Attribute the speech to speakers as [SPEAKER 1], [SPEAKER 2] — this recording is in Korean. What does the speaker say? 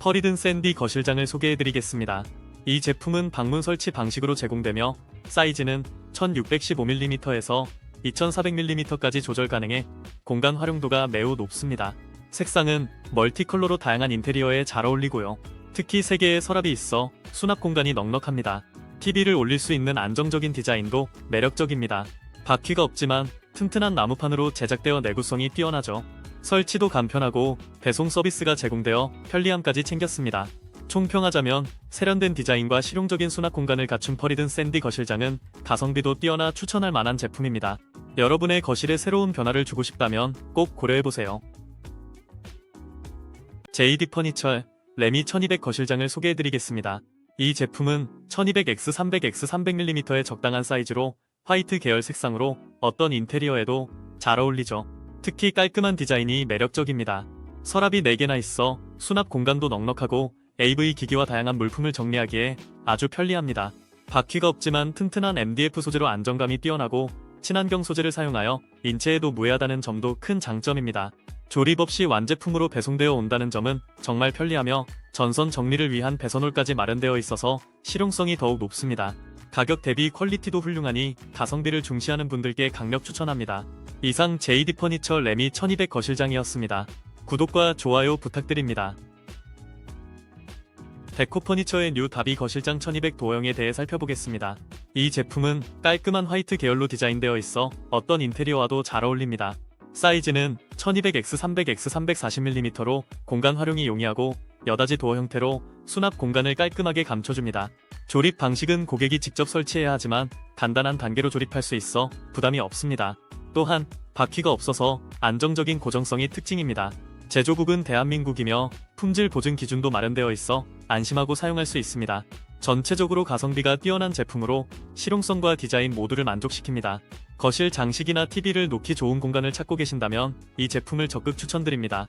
[SPEAKER 1] 펄이든 샌디 거실장을 소개해드리겠습니다. 이 제품은 방문 설치 방식으로 제공되며 사이즈는 1615mm에서 2400mm까지 조절 가능해 공간 활용도가 매우 높습니다. 색상은 멀티컬러로 다양한 인테리어에 잘 어울리고요. 특히 3개의 서랍이 있어 수납 공간이 넉넉합니다. TV를 올릴 수 있는 안정적인 디자인도 매력적입니다. 바퀴가 없지만 튼튼한 나무판으로 제작되어 내구성이 뛰어나죠. 설치도 간편하고 배송 서비스가 제공되어 편리함까지 챙겼습니다. 총평하자면 세련된 디자인과 실용적인 수납 공간을 갖춘 펄이든 샌디 거실장은 가성비도 뛰어나 추천할 만한 제품입니다. 여러분의 거실에 새로운 변화를 주고 싶다면 꼭 고려해보세요. JD 퍼니처 레미 1200 거실장을 소개해드리겠습니다. 이 제품은 1200X 300X 300mm의 적당한 사이즈로 화이트 계열 색상으로 어떤 인테리어에도 잘 어울리죠. 특히 깔끔한 디자인이 매력적입니다. 서랍이 4개나 있어 수납 공간도 넉넉하고 AV 기기와 다양한 물품을 정리하기에 아주 편리합니다. 바퀴가 없지만 튼튼한 MDF 소재로 안정감이 뛰어나고 친환경 소재를 사용하여 인체에도 무해하다는 점도 큰 장점입니다. 조립 없이 완제품으로 배송되어 온다는 점은 정말 편리하며 전선 정리를 위한 배선홀까지 마련되어 있어서 실용성이 더욱 높습니다. 가격 대비 퀄리티도 훌륭하니 가성비를 중시하는 분들께 강력 추천합니다. 이상 JD 퍼니처 레미 1200 거실장이었습니다. 구독과 좋아요 부탁드립니다. 데코 퍼니처의 뉴 다비 거실장 1200 도형에 대해 살펴보겠습니다. 이 제품은 깔끔한 화이트 계열로 디자인되어 있어 어떤 인테리어와도 잘 어울립니다. 사이즈는 1200X 300X 340mm로 공간 활용이 용이하고 여닫이 도어 형태로 수납 공간을 깔끔하게 감춰줍니다. 조립 방식은 고객이 직접 설치해야 하지만 간단한 단계로 조립할 수 있어 부담이 없습니다. 또한 바퀴가 없어서 안정적인 고정성이 특징입니다. 제조국은 대한민국이며 품질 보증 기준도 마련되어 있어 안심하고 사용할 수 있습니다. 전체적으로 가성비가 뛰어난 제품으로 실용성과 디자인 모두를 만족시킵니다. 거실 장식이나 TV를 놓기 좋은 공간을 찾고 계신다면 이 제품을 적극 추천드립니다.